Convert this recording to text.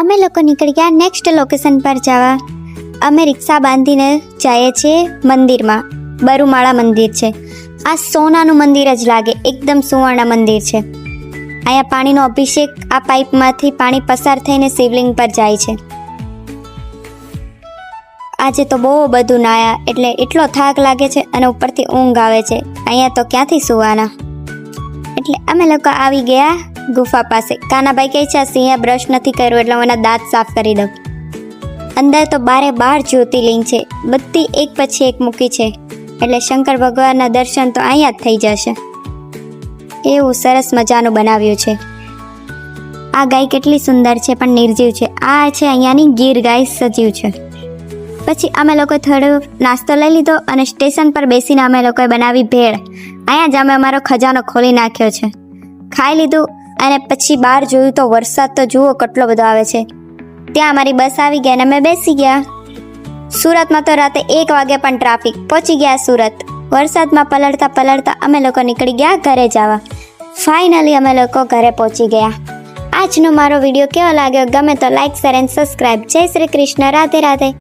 અમે લોકો નીકળી ગયા નેક્સ્ટ લોકેશન પર જવા. અમે રિક્ષા બાંધીને જઈએ છીએ મંદિરમાં. બરુમાળા મંદિર છે. આ સોનાનું મંદિર જ લાગે. એકદમ સુવર્ણ મંદિર છે. અહીંયા પાણીનો અભિષેક આ પાઇપમાંથી પાણી પસાર થઈને શિવલિંગ પર જાય છે. આજે તો બહુ બધું નાયા, એટલે એટલો થાક લાગે છે અને ઉપરથી ઊંઘ આવે છે. અહીંયા તો ક્યાંથી સુવાના? એટલે અમે લોકો આવી ગયા ગુફા પાસે. કાનાભાઈ કહે છે, આ સિંહે બ્રશ નથી કર્યો, એટલે હું એના દાંત સાફ કરી દઉં. અંદર તો બારે બાર જ્યોતિર્લિંગ છે. બધી એક પછી એક મૂકી છે. એટલે શંકર ભગવાનના દર્શન તો અહીંયા જ થઈ જશે. એવું સરસ મજાનું બનાવ્યું છે. આ ગાય કેટલી સુંદર છે, પણ નિર્જીવ છે. આ છે અહીંયાની ગીર ગાય સજીવ છે. પછી અમે લોકોએ થોડો નાસ્તો લઈ લીધો અને સ્ટેશન પર બેસીને અમે લોકોએ બનાવી ભેળ. અહીંયા જ અમે અમારો ખજાનો ખોલી નાખ્યો છે. ખાઈ લીધું અને પછી બહાર જોયું તો વરસાદ તો જુઓ કેટલો બધો આવે છે. ત્યાં અમારી બસ આવી ગઈ અને અમે બેસી ગયા. સુરતમાં તો રાતે એક વાગે પણ ટ્રાફિક પહોંચી ગયા સુરત. વરસાદમાં પલળતા પલળતા અમે લોકો નીકળી ગયા ઘરે જવા. ફાઇનલી અમે લોકો ઘરે પહોંચી ગયા. આજનો મારો વીડિયો કેવો લાગ્યો? ગમે તો લાઈક, શેર એન્ડ સબસ્ક્રાઈબ જય શ્રી કૃષ્ણ. રાધે રાધે.